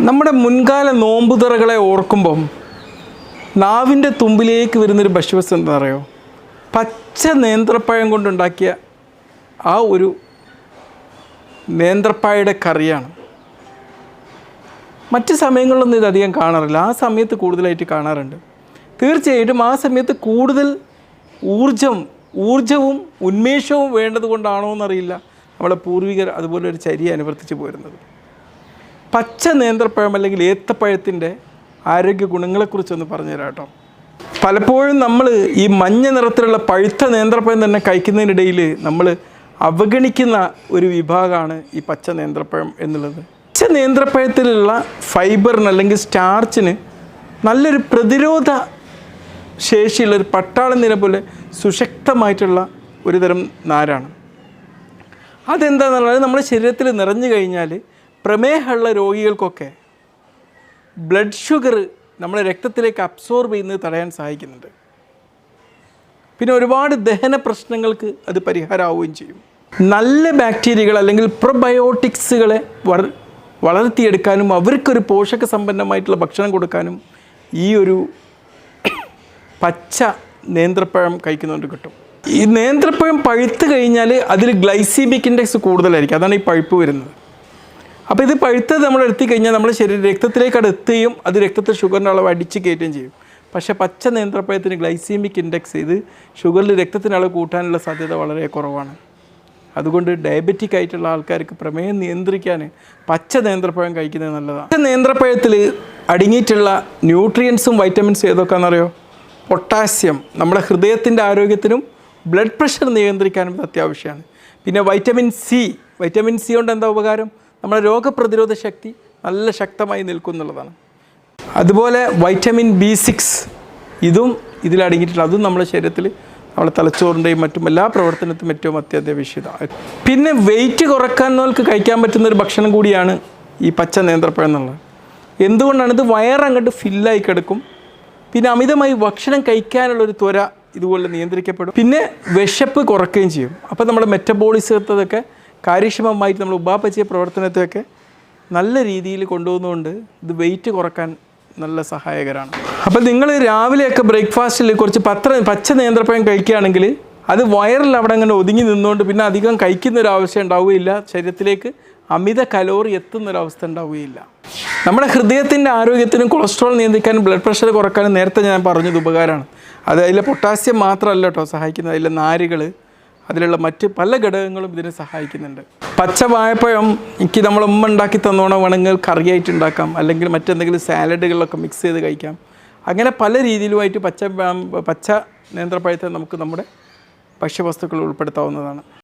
നമ്മുടെ മുൻകാല നോമ്പുതറകളെ ഓർക്കുമ്പം നാവിന്റെ തുമ്പിലേക്ക് വരുന്നൊരു ഭക്ഷ്യവസ്തു എന്താ പറയുക പച്ച നേന്ത്രപ്പഴം കൊണ്ടുണ്ടാക്കിയ ആ ഒരു നേന്ത്രപ്പായയുടെ കറിയാണ്. മറ്റ് സമയങ്ങളിലൊന്നും ഇത് അധികം കാണാറില്ല. ആ സമയത്ത് കൂടുതലായിട്ട് കാണാറുണ്ട്. തീർച്ചയായിട്ടും ആ സമയത്ത് കൂടുതൽ ഊർജം ഊർജവും ഉന്മേഷവും വേണ്ടത് കൊണ്ടാണോ എന്നറിയില്ല നമ്മളെ പൂർവികർ അതുപോലെ ഒരു ചര്യ അനുവർത്തിച്ച് പോരുന്നത്. പച്ച നേന്ത്രപ്പഴം അല്ലെങ്കിൽ ഏത്തപ്പഴത്തിന്റെ ആരോഗ്യ ഗുണങ്ങളെക്കുറിച്ചൊന്ന് പറഞ്ഞുതരാം കേട്ടോ. പലപ്പോഴും നമ്മൾ ഈ മഞ്ഞ നിറത്തിലുള്ള പഴുത്ത നേന്ത്രപ്പഴം തന്നെ കഴിക്കുന്നതിനിടയിൽ നമ്മൾ അവഗണിക്കുന്ന ഒരു വിഭാഗമാണ് ഈ പച്ച നേന്ത്രപ്പഴം എന്നുള്ളത്. പച്ച നേന്ത്രപ്പഴത്തിലുള്ള ഫൈബറിന് അല്ലെങ്കിൽ സ്റ്റാർച്ചിന് നല്ലൊരു പ്രതിരോധ ശേഷിയുള്ള ഒരു പട്ടാളം നില പോലെ സുശക്തമായിട്ടുള്ള ഒരു തരം നാരാണ് അതെന്താണെന്നുള്ളത് നമ്മുടെ ശരീരത്തിൽ നിറഞ്ഞു കഴിഞ്ഞാൽ പ്രമേഹമുള്ള രോഗികൾക്കൊക്കെ ബ്ലഡ് ഷുഗർ നമ്മുടെ രക്തത്തിലേക്ക് അബ്സോർബ് ചെയ്യുന്നത് തടയാൻ സഹായിക്കുന്നുണ്ട്. പിന്നെ ഒരുപാട് ദഹന പ്രശ്നങ്ങൾക്ക് അത് പരിഹാരമാവുകയും ചെയ്യും. നല്ല ബാക്ടീരിയകൾ അല്ലെങ്കിൽ പ്രൊബയോട്ടിക്സുകളെ വർ വളർത്തിയെടുക്കാനും അവർക്കൊരു പോഷക സമ്പന്നമായിട്ടുള്ള ഭക്ഷണം കൊടുക്കാനും ഈ ഒരു പച്ച നേന്ത്രപ്പഴം കഴിക്കുന്നതുകൊണ്ട് കിട്ടും. ഈ നേന്ത്രപ്പഴം പഴുത്ത് കഴിഞ്ഞാൽ അതിൽ ഗ്ലൈസീമിക് ഇൻഡെക്സ് കൂടുതലായിരിക്കും. അതാണ് ഈ പഴുപ്പ് വരുന്നത്. അപ്പോൾ ഇത് പഴുത്തത് നമ്മൾ എടുത്തി കഴിഞ്ഞാൽ നമ്മുടെ ശരീരം രക്തത്തിലേക്ക് അത് എത്തുകയും അത് രക്തത്തിൽ ഷുഗറിന്റെ അളവ് അടിച്ച് കയറ്റുകയും ചെയ്യും. പക്ഷേ പച്ച നേന്ത്രപ്പഴത്തിന് ഗ്ലൈസീമിക് ഇൻഡെക്സ് ഇത് ഷുഗറിൽ രക്തത്തിന്റെ അളവ് കൂട്ടാനുള്ള സാധ്യത വളരെ കുറവാണ്. അതുകൊണ്ട് ഡയബറ്റിക് ആയിട്ടുള്ള ആൾക്കാർക്ക് പ്രമേയം നിയന്ത്രിക്കാൻ പച്ച നേന്ത്രപ്പഴം കഴിക്കുന്നത് നല്ലതാണ്. പച്ച നേന്ത്രപ്പഴത്തിൽ അടങ്ങിയിട്ടുള്ള ന്യൂട്രിയൻസും വൈറ്റമിൻസും ഏതൊക്കെയാണെന്നറിയോ പൊട്ടാസ്യം നമ്മുടെ ഹൃദയത്തിന്റെ ആരോഗ്യത്തിനും ബ്ലഡ് പ്രഷർ നിയന്ത്രിക്കാനും അത്യാവശ്യമാണ്. പിന്നെ വൈറ്റമിൻ സി വൈറ്റമിൻ സി കൊണ്ട് എന്താ ഉപകാരം? നമ്മുടെ രോഗപ്രതിരോധ ശക്തി നല്ല ശക്തമായി നിൽക്കുന്നുള്ളതാണ്. അതുപോലെ വൈറ്റമിൻ ബി സിക്സ് ഇതും ഇതിലടങ്ങിയിട്ടുണ്ട് അതും നമ്മുടെ ശരീരത്തിൽ നമ്മുടെ തലച്ചോറിന്റെയും മറ്റും എല്ലാ പ്രവർത്തനത്തിനും ഏറ്റവും അത്യാവശ്യമാണ് പിന്നെ വെയിറ്റ് കുറക്കാന്നവർക്ക് കഴിക്കാൻ പറ്റുന്ന ഒരു ഭക്ഷണം കൂടിയാണ് ഈ പച്ച നേന്ത്രപ്പഴം എന്നുള്ളത്. എന്തുകൊണ്ടാണ്? ഇത് വയറങ്ങോട്ട് ഫില്ലായി കിടക്കും. പിന്നെ അമിതമായി ഭക്ഷണം കഴിക്കാനുള്ള ഒരു ത്വര ഇതുപോലെ നിയന്ത്രിക്കപ്പെടും. പിന്നെ വിശപ്പ് കുറക്കുകയും ചെയ്യും. അപ്പോൾ നമ്മുടെ മെറ്റബോളിസത്തൊക്കെ കാര്യക്ഷമമായിട്ട് നമ്മൾ ഉപാപചയ പ്രവർത്തനത്തെയൊക്കെ നല്ല രീതിയിൽ കൊണ്ടുപോകുന്നതുകൊണ്ട് ഇത് വെയിറ്റ് കുറയ്ക്കാൻ നല്ല സഹായകരമാണ് അപ്പോൾ നിങ്ങൾ രാവിലെയൊക്കെ ബ്രേക്ക്ഫാസ്റ്റിൽ കുറച്ച് പത്ര പച്ച നേന്ത്രപ്പഴം കഴിക്കുകയാണെങ്കിൽ അത് വയറിൽ അവിടെ അങ്ങനെ ഒതുങ്ങി നിന്നുകൊണ്ട് പിന്നെ അധികം കഴിക്കുന്ന ഒരു ആവശ്യം ഉണ്ടാവുകയില്ല. ശരീരത്തിലേക്ക് അമിത കലോറി എത്തുന്ന ഒരു ഉണ്ടാവുകയില്ല. നമ്മുടെ ഹൃദയത്തിന്റെ ആരോഗ്യത്തിനും കൊളസ്ട്രോൾ നിയന്ത്രിക്കാനും ബ്ലഡ് പ്രഷർ കുറക്കാനും നേരത്തെ ഞാൻ പറഞ്ഞത് ഉപകാരമാണ്. അത് അതിലെ പൊട്ടാസ്യം മാത്രമല്ല കേട്ടോ സഹായിക്കുന്നത്. അതിലെ നാരുകൾ അതിലുള്ള മറ്റ് പല ഘടകങ്ങളും ഇതിനെ സഹായിക്കുന്നുണ്ട്. പച്ച വാഴപ്പഴം എനിക്ക് നമ്മൾ ഉമ്മ ഉണ്ടാക്കി തന്നോണം വേണമെങ്കിൽ കറിയായിട്ട് ഉണ്ടാക്കാം. അല്ലെങ്കിൽ മറ്റെന്തെങ്കിലും സാലഡുകളിലൊക്കെ മിക്സ് ചെയ്ത് കഴിക്കാം. അങ്ങനെ പല രീതിയിലുമായിട്ട് പച്ച പച്ച നേന്ത്രപ്പഴത്തെ നമുക്ക് നമ്മുടെ ഭക്ഷ്യവസ്തുക്കൾ ഉൾപ്പെടുത്താവുന്നതാണ്.